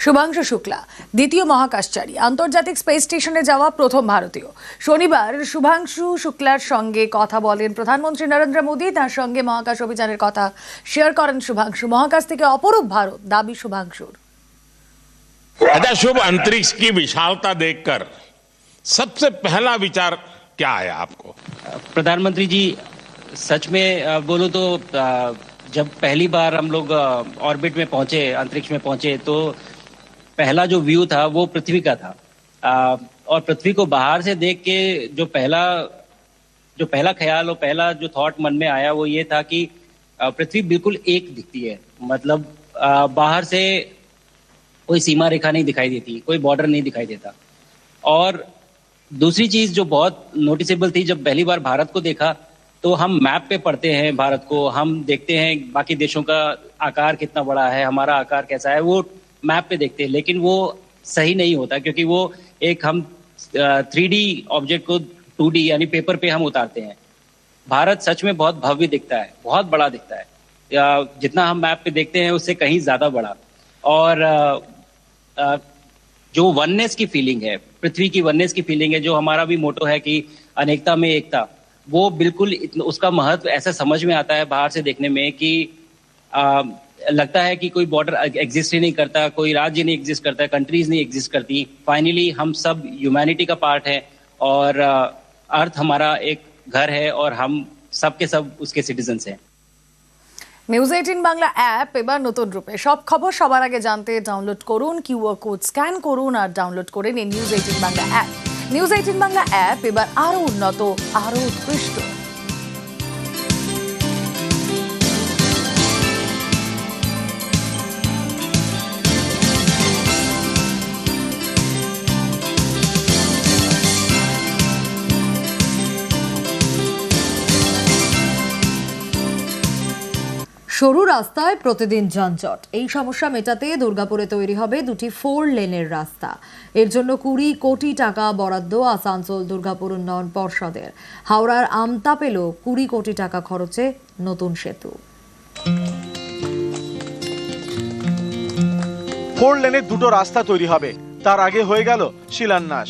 শুভাংশু শুক্লা দ্বিতীয় মহাকাশচারী আন্তর্জাতিক স্পেস স্টেশনে যাওয়া প্রথম ভারতীয় শনিবার শুভাংশু শুক্লার সঙ্গে কথা বলেন প্রধানমন্ত্রী নরেন্দ্র মোদী তার সঙ্গে মহাকাশ অভিযানের কথা শেয়ার করেন শুভাংশু মহাকাশ থেকে অপরূপ ভারত দাবি শুভাংশুর अच्छा शुभ अंतरिक्ष की विशालता देखकर सबसे पहला विचार क्या आया आपको प्रधानमंत्री जी सच में अ, बोलो तो अ, जब पहली बार हम लोग ऑर्बिट में पहुंचे अंतरिक्ष में पहुंचे तो पहला जो व्यू था वो पृथ्वी का था। अ, और पृथ्वी को बाहर से देख के जो पहला जो पहला ख्याल और पहला जो थॉट मन में आया वो ये था कि पृथ्वी बिल्कुल एक दिखती है। मतलब अ, बाहर से कोई सीमा रेखा नहीं दिखाई देती कोई बॉर्डर नहीं दिखाई देता। और दूसरी चीज़ जो बहुत नोटिसेबल थी जब पहली बार भारत को देखा तो हम मैप पे पढ़ते हैं भारत को हम देखते हैं बाकी देशों का आकार कितना बड़ा है हमारा आकार कैसा है वो मैप पे देखते हैं, लेकिन वो सही नहीं होता, क्योंकि वो एक हम थ्री डी ऑब्जेक्ट को टू डी यानी पेपर पे हम उतारते हैं। भारत सच में बहुत भव्य दिखता है, बहुत बड़ा दिखता है। जितना हम मैप पे देखते हैं, उससे कहीं ज़्यादा बड़ा। और जो वननेस की फीलिंग है, पृथ्वी की वननेस की फीलिंग है, जो हमारा भी मोटो है कि अनेकता में एकता, वो बिल्कुल उसका महत्व ऐसा समझ में आता है बाहर से देखने में कि लगता है कि कोई बॉर्डर एग्जिस्ट ही नहीं करता कोई राज्य नहीं एग्जिस्ट करता कंट्रीज नहीं एग्जिस्ट करती फाइनली हम सब ह्यूमैनिटी का पार्ट है और अर्थ हमारा एक घर है और हम सब के सब उसके सिटीजन्स हैं নিউজ এইটিন বাংলা অ্যাপ এবার নতুন রূপে সব খবর সবার আগে জানতে ডাউনলোড করুন কিউআর কোড স্ক্যান করুন আর ডাউনলোড করে নিন news eighteen Bangla app news eighteen Bangla app এবার আরো উন্নত আরো উৎকৃষ্ট সরু রাস্তায় প্রতিদিন যানজট। এই সমস্যা মেটাতে দুর্গাপুরে তৈরি হবে দুটি ফোর লেনের রাস্তা। এর জন্য কুড়ি কোটি টাকা বরাদ্দ আসানসোল দুর্গাপুর উন্নয়ন পর্ষদের। হাওড়ার আমতা পেল কুড়ি কোটি টাকা খরচে নতুন সেতু। ফোর লেনের দুটো রাস্তা তৈরি হবে। তার আগে হয়ে গেল শিলান্যাস।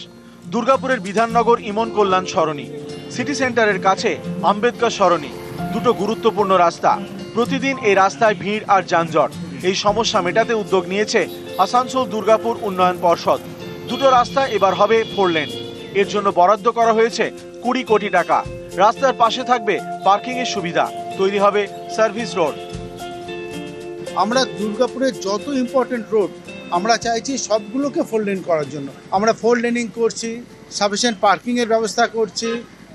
দুর্গাপুরের বিধাননগর ইমন কল্যাণ সরণি। সিটি সেন্টারের কাছে আম্বেদকর সরণি। দুটো গুরুত্বপূর্ণ রাস্তা। প্রতিদিন এই রাস্তায় ভিড় আর যানজট। এই সমস্যা মেটাতে উদ্যোগ নিয়েছে আসানসোল দুর্গাপুর উন্নয়ন পর্ষদ। দুটো রাস্তা এবার হবে ফোর লেন। এর জন্য বরাদ্দ করা হয়েছে কুড়ি কোটি টাকা। রাস্তার পাশে থাকবে পার্কিং এর সুবিধা। তৈরি হবে সার্ভিস রোড। আমরা দুর্গাপুরের যত ইম্পর্টেন্ট রোড আমরা চাইছি সবগুলোকে ফোর লেন করার জন্য। আমরা ফোর লেনিং করছি সাফিসিয়েন্ট পার্কিংয়ের ব্যবস্থা করছি,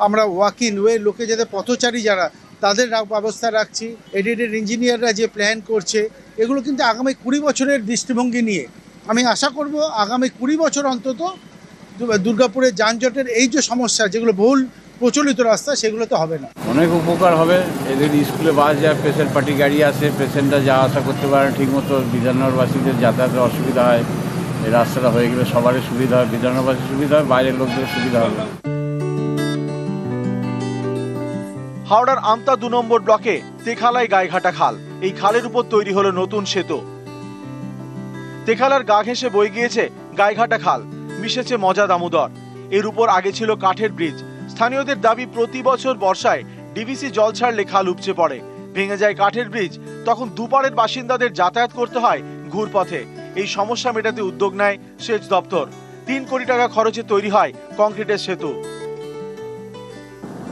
আমরা ওয়াকিং ওয়ে লোকে যাতে পথচারী যারা তাদের ব্যবস্থা রাখছি। এডিটেড ইঞ্জিনিয়াররা যে প্ল্যান করছে, এগুলো কিন্তু আগামী কুড়ি বছরের দৃষ্টিভঙ্গি নিয়ে। আমি আশা করব আগামী কুড়ি বছর অন্তত দুর্গাপুরের যানজটের এই যে সমস্যা, যেগুলো বহুল প্রচলিত রাস্তা সেগুলো তো হবে না। অনেক উপকার হবে। এদের স্কুলে বাস যায় পেশেন্ট পার্টি গাড়ি আসে, পেশেন্টরা যাওয়া আসা করতে পারে, ঠিকমতো বিধাননগরবাসীদের যাতায়াতের অসুবিধা হয়। এই রাস্তাটা হয়ে গেলে সবারই সুবিধা হয় বিধাননগরবাসীর সুবিধা হয়, বাইরের লোকদের সুবিধা হবে। হাওড়ার আমতা দু নম্বর ব্লকে তেখালায় গায়েঘাটা খাল। এই খালের উপর তৈরি হলো নতুন সেতু। তেখালার গা ঘেঁষে বয়ে গিয়েছে গায়েঘাটা খাল। মিশেছে মজা দামোদর। এর উপর আগে ছিল কাঠের ব্রিজ। স্থানীয়দের দাবি প্রতি বছর বর্ষায় ডিভিসি জল ছাড়লে খাল উপচে পড়ে। ভেঙে যায় কাঠের ব্রিজ। তখন দুপারের বাসিন্দাদের যাতায়াত করতে হয় ঘুরপথে। এই সমস্যা মেটাতে উদ্যোগ নেয় সেচ দপ্তর। তিন কোটি টাকা খরচে তৈরি হয় কংক্রিটের সেতু।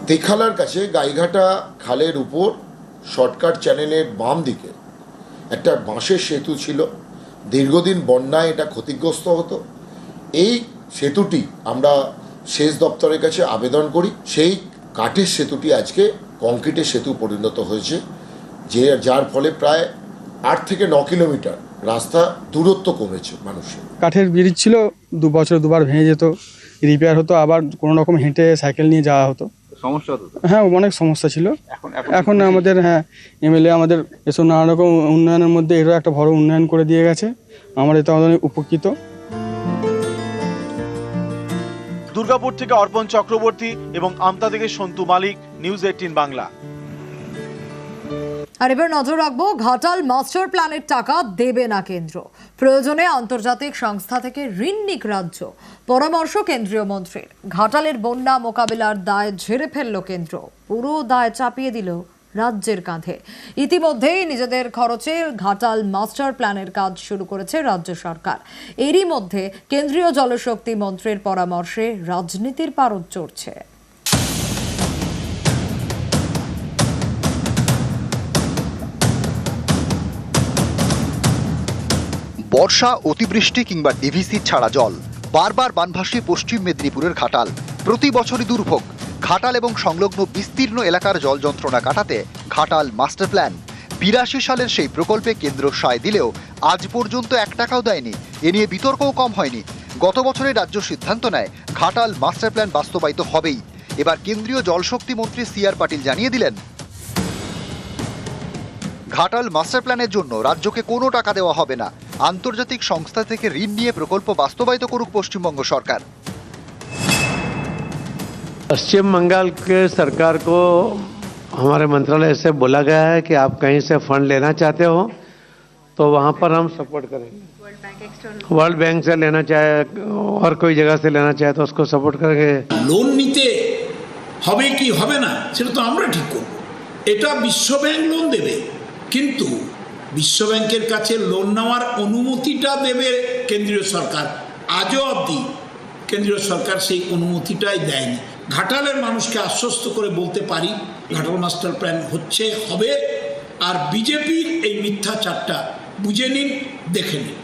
তেখালার কাছে গাইঘাটা খালের উপর শর্টকাট চ্যানেলের বাম দিকে একটা বাঁশের সেতু ছিল। দীর্ঘদিন বন্যায় এটা ক্ষতিগ্রস্ত হতো। এই সেতুটি আমরা সেচ দপ্তরের কাছে আবেদন করি। সেই কাঠের সেতুটি আজকে কংক্রিটের সেতু পরিণত হয়েছে, যে যার ফলে প্রায় আট থেকে ন কিলোমিটার রাস্তা দূরত্ব কমেছে মানুষের। কাঠের ব্রিজ ছিল, দু বছর দুবার ভেঙে যেত রিপেয়ার হতো, আবার কোনো রকম হেঁটে সাইকেল নিয়ে যাওয়া হতো। সমস্যা হতো হ্যাঁ অনেক সমস্যা ছিল। এখন আমাদের হ্যাঁ এমএলএ আমাদের এসব নানা রকম উন্নয়নের মধ্যে এরও একটা বড় উন্নয়ন করে দিয়ে গেছে। আমার এতে অনেক উপকৃত। দুর্গাপুর থেকে অর্পণ চক্রবর্তী এবং আমতা থেকে সন্তু মালিক নিউজ এইটিন বাংলা। আর এবার নজর রাখব, ঘাটাল মাস্টার প্ল্যানের টাকা দেবে না কেন্দ্র। প্রয়োজনে আন্তর্জাতিক সংস্থা থেকে ঋণ নিক রাজ্য। পরামর্শ কেন্দ্রীয় মন্ত্রীর। ঘাটালের বন্যা মোকাবিলার দায় ঝেড়ে ফেলল কেন্দ্র। পুরো দায় চাপিয়ে দিল রাজ্যের কাঁধে। ইতিমধ্যেই নিজেদের খরচে ঘাটাল মাস্টার প্ল্যানের কাজ শুরু করেছে রাজ্য সরকার। এরই মধ্যে কেন্দ্রীয় জলশক্তি মন্ত্রীর পরামর্শে রাজনীতির পারদ চড়ছে। বর্ষা, অতিবৃষ্টি কিংবা ডিভিসি ছাড়া জল। বারবার বানভাসী পশ্চিম মেদিনীপুরের ঘাটাল। প্রতি বছরই দুর্ভোগ। ঘাটাল এবং সংলগ্ন বিস্তীর্ণ এলাকার জল যন্ত্রণা কাটাতে ঘাটাল মাস্টার প্ল্যান। বিরাশি সালের সেই প্রকল্পে কেন্দ্র সায় দিলেও আজ পর্যন্ত এক টাকাও দেয়নি। এ নিয়ে বিতর্কও কম হয়নি। গত বছরে রাজ্য সিদ্ধান্ত নেয়, ঘাটাল মাস্টার প্ল্যান বাস্তবায়িত হবেই। এবার কেন্দ্রীয় জলশক্তি মন্ত্রী সি আর পাটিল জানিয়ে দিলেন ঘাটাল মাস্টার প্ল্যানের জন্য রাজ্যকে কোনো টাকা দেওয়া হবে না আন্তর্জাতিক সংস্থা থেকে ঋণ নিয়ে প্রকল্প বাস্তবায়িত করুক পশ্চিমবঙ্গ সরকার पश्चिम बंगाल के सरकार को हमारे मंत्रालय से बोला गया है कि आप कहीं से फंड लेना चाहते हो तो वहाँ पर हम सपोर्ट करेंगे वर्ल्ड बैंक से लेना चाहे और कोई जगह से लेना चाहे तो उसको सपोर्ट करेंगे লোন নিতে হবে কি হবে না সেটা তো আমরা ঠিক করব এটা বিশ্বব্যাংক লোন দেবে কিন্তু বিশ্বব্যাংকের কাছে লোন নেওয়ার অনুমতিটা দেবে কেন্দ্রীয় সরকার। আজও অবধি কেন্দ্রীয় সরকার সেই অনুমতিটাই দেয়নি। ঘাটালের মানুষকে আশ্বস্ত করে বলতে পারি, ঘাটাল মাস্টার প্ল্যান হচ্ছে, হবে। আর বিজেপির এই মিথ্যাচারটা বুঝে নিন, দেখে নিন।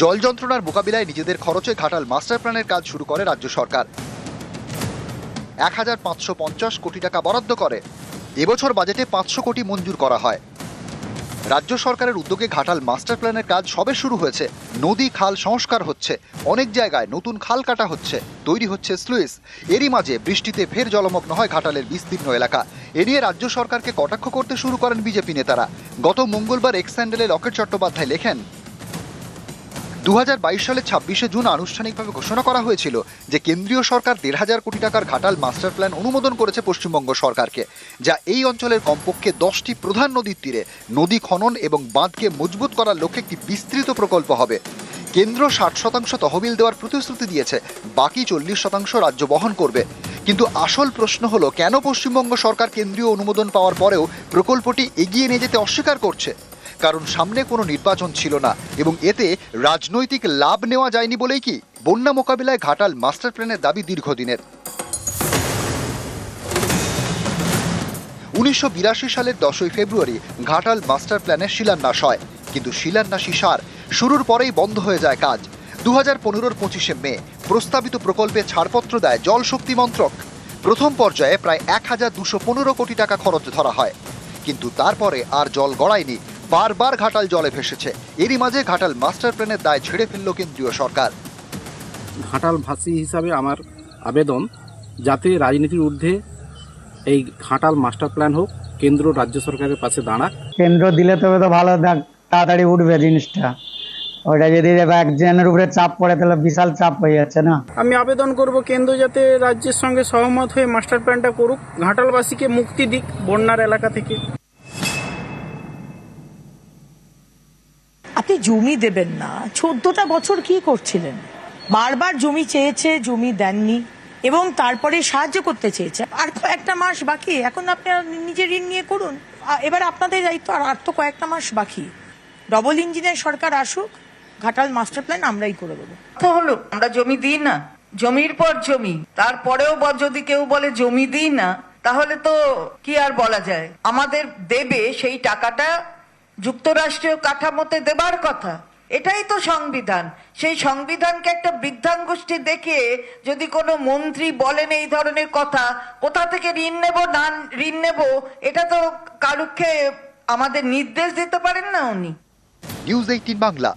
জল যন্ত্রণার মোকাবিলায় নিজেদের খরচে ঘাটাল মাস্টার প্ল্যানের কাজ শুরু করে রাজ্য সরকার। এক হাজার পাঁচশো পঞ্চাশ কোটি টাকা বরাদ্দ করে। এবছর বাজেটে পাঁচশো কোটি মঞ্জুর করা হয়। রাজ্য সরকারের উদ্যোগে ঘাটাল মাস্টার প্ল্যানের কাজ সবে শুরু হয়েছে। নদী খাল সংস্কার হচ্ছে। অনেক জায়গায় নতুন খাল কাটা হচ্ছে। তৈরি হচ্ছে স্লুইস। এরই মাঝে বৃষ্টিতে ফের জলমগ্ন হয় ঘাটালের বিস্তীর্ণ এলাকা। এ নিয়ে রাজ্য সরকারকে কটাক্ষ করতে শুরু করেন বিজেপি নেতারা। গত মঙ্গলবার এক্স স্যান্ডেলে লকেট চট্টোপাধ্যায় লেখেন দু সালের ছাব্বিশে জুন আনুষ্ঠানিকভাবে ঘোষণা করা হয়েছিল যে কেন্দ্রীয় সরকার দেড় হাজার কোটি টাকার ঘাটাল মাস্টার প্ল্যান অনুমোদন করেছে পশ্চিমবঙ্গ সরকারকে, যা এই অঞ্চলের কমপক্ষে দশটি প্রধান নদীর তীরে, নদী খনন এবং বাঁধকে মজবুত করার লক্ষ্যে একটি বিস্তৃত প্রকল্প হবে। কেন্দ্র ষাট শতাংশ তহবিল দেওয়ার প্রতিশ্রুতি দিয়েছে, বাকি চল্লিশ শতাংশ রাজ্য বহন করবে। কিন্তু আসল প্রশ্ন হলো, কেন পশ্চিমবঙ্গ সরকার কেন্দ্রীয় অনুমোদন পাওয়ার পরেও প্রকল্পটি এগিয়ে নিয়ে যেতে অস্বীকার করছে? কারণ সামনে কোনো নির্বাচন ছিল না এবং এতে রাজনৈতিক লাভ নেওয়া যায়নি বলেই কি বন্যা মোকাবিলায় ঘাটাল মাস্টার প্ল্যানের দাবি দীর্ঘদিনের। উনিশশো বিরাশি সালের দশই ফেব্রুয়ারি ঘাটাল মাস্টার প্ল্যানের শিলান্যাস হয়। কিন্তু শিলান্যাসী সার শুরুর পরেই বন্ধ হয়ে যায় কাজ। দু হাজার পনেরোর পঁচিশে মে প্রস্তাবিত প্রকল্পে ছাড়পত্র দেয় জল শক্তি মন্ত্রক। প্রথম পর্যায়ে প্রায় এক হাজার দুশো পনেরো কোটি টাকা খরচ ধরা হয়। কিন্তু তারপরে আর জল গড়ায়নি। বারবার ঘাটাল জলে ভেসেছে। এরই মাঝে ঘাটাল মাস্টার প্ল্যানের দায় ছেড়ে ফেলল কেন্দ্রীয় সরকার। ঘাটাল ভাসি হিসাবে আমার আবেদন যাতে রাজনীতির ঊর্ধ্বে এই ঘাটাল মাস্টার প্ল্যান হোক কেন্দ্র রাজ্য সরকারের পাশে দাঁড়াক। কেন্দ্র দিলে তবে তো ভালো দেখ- তাড়াতাড়ি উঠবে জিনিসটা। ওটা যদি একজনের উপরে চাপ পড়ে তাহলে বিশাল চাপ হয়ে যাচ্ছে না? আমি আবেদন করব কেন্দ্র যাতে রাজ্যের সঙ্গে সহমত হয়ে মাস্টার প্ল্যানটা করুক ঘাটালবাসীকে মুক্তি দিক বন্যার এলাকা থেকে। জমি দেবেন না। চোদ্দটা বছর কি করছিলেন? বারবার জমি চেয়েছে, জমি দেননি এবং তারপরে সাহায্য করতে চেয়েছে। আর কয়েকটা মাস বাকি, এখন আপনি নিজে ঋণ নিয়ে করুন। এবার আপনাদের দায়িত্ব, আর আর তো কয়েকটা মাস বাকি। ডবল ইঞ্জিনের সরকার আসুক, ঘাটাল মাস্টার প্ল্যান আমরাই করে দেবো। তো হলো, আমরা জমি দিই না। জমির পর জমি, তারপরেও যদি কেউ বলে জমি দিই না, তাহলে তো কি আর বলা যায়? আমাদের দেবে সেই টাকাটা যুক্তরাষ্ট্রীয় কাঠামোতে দেবার কথা। এটাই তো সংবিধান। সেই সংবিধানকে একটা বৃদ্ধাঙ্গুষ্ঠী দেখিয়ে যদি কোনো মন্ত্রী বলেন এই ধরনের কথা, কোথা থেকে ঋণ নেব, না ঋণ নেব, এটা তো কারুক্ষে আমাদের নির্দেশ দিতে পারেন না উনি। News eighteen Bangla.